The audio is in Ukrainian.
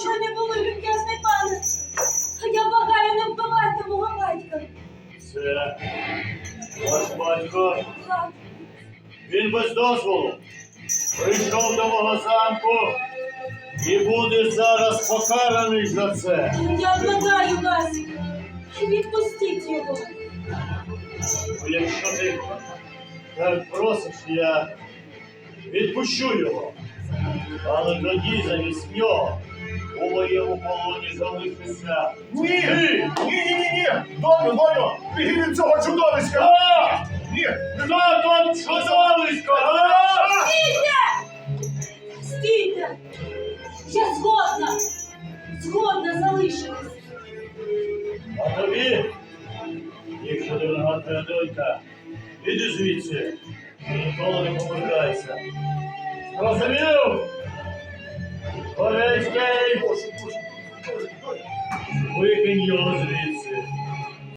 Що не було, люб'язний пане? Я благаю, не вбивайте мого батька. Це ваш батько. Так, Він без дозволу прийшов до мого замку і буде зараз покараний за це. Я благаю вас. Відпустіть його. Ну, Якщо ти так просиш, я відпущу його. Але тоді замість нього у моєму полоні залишиться. Ні! Ні, ні, ні, ні! Доню, доню! Біги від цього чудовиська! А! Ні! Хто там чудовисько? А! Стійте! Стійте! Я згодна! Згодна залишитись. А тобі, якщо ти твоя донька, іди звідси і ніколи не повертайся. Ela subiu! Olha a esquerda! Olha quem